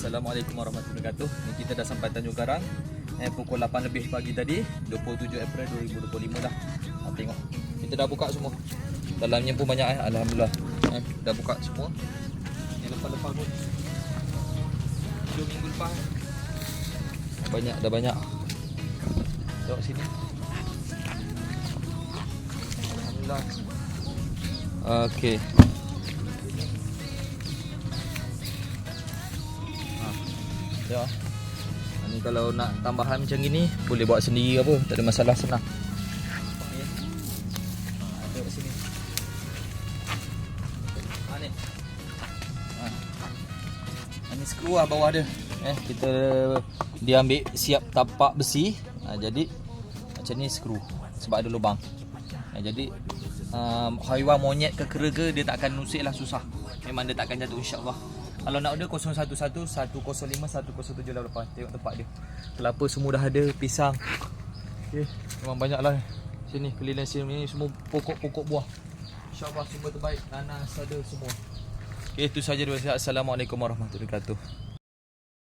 Assalamualaikum warahmatullahi wabarakatuh. Ni kita dah sampai Tanjung Karang. Eh pukul 8 lebih pagi tadi, 27 April 2025 dah. Ha, tengok. Kita dah buka semua. Dalamnya pun banyak eh. Alhamdulillah. Eh, dah buka semua. Ni lepas-lepas pun. 2 minggu lepas. Banyak dah banyak. Tengok sini. Alhamdulillah. Okey. Ya. Ni kalau nak tambahan macam gini boleh buat sendiri apa, tak ada masalah senang. Ha, ni skru lah bawah dia. Eh kita dia ambil siap tapak besi. Ha, jadi macam ni skru sebab ada lubang. Ha, jadi um, haiwan monyet ke kera ke dia tak akan nusik lah susah. Memang dia tak akan jatuh insya-Allah. Kalau nak order 011 105 10788. Tengok tempat dia. Kelapa semua dah ada, pisang. Okey, memang banyak lah. Sini keliling sini ni semua pokok-pokok buah. InsyaAllah semua terbaik. Nanas ada semua. Okey, itu saja dulu. Assalamualaikum warahmatullahi wabarakatuh.